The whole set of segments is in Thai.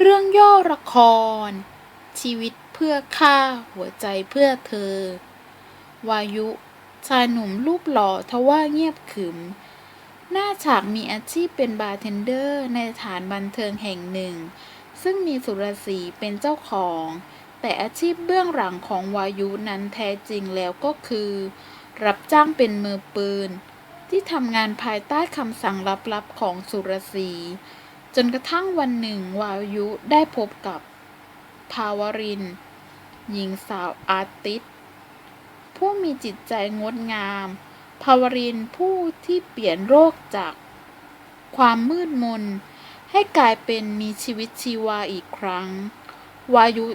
เรื่องย่อละคร ชีวิตเพื่อข้าหัวใจเพื่อเธอ วายุ ชายหนุ่มรูปหล่อทว่าเงียบขึม หน้าฉากมีอาชีพเป็นบาร์เทนเดอร์ในสถานบันเทิงแห่งหนึ่ง ซึ่งมีสุรศรีเป็นเจ้าของ แต่อาชีพเบื้องหลังของวายุนั้นแท้จริงแล้วก็คือ รับจ้างเป็นมือปืน ที่ทำงานภายใต้คำสั่งลับๆของสุรศรี จนกระทั่งวันหนึ่งวายุได้พบกับภาวรินหญิงสาวอาร์ติสผู้มีจิตใจงดงาม ภาวรินผู้ที่เปลี่ยนโรคจากความมืดมน ให้กลายเป็นมีชีวิตชีวาอีกครั้ง วายุ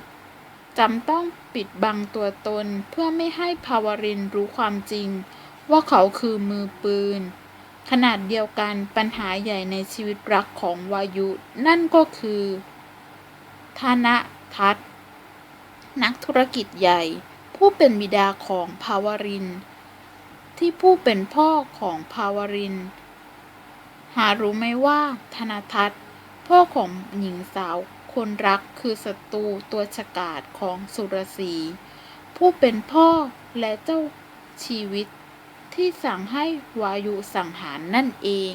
จำต้องปิดบังตัวตนเพื่อไม่ให้ภาวรินรู้ความจริง ว่าเขาคือมือปืน ขนาดเดียวกันปัญหาใหญ่ในชีวิตรักของวายุ นั่นก็คือธนทัศน์นักธุรกิจใหญ่ ผู้เป็นบิดาของภาวริน ที่ผู้เป็นพ่อของภาวริน หารู้ไหมว่าธนทัศน์พ่อของหญิงสาวคนรักคือศัตรูตัวฉกาจของสุรศีผู้เป็นพ่อและเจ้าชีวิต ที่สั่งให้วายุสังหารนั่นเอง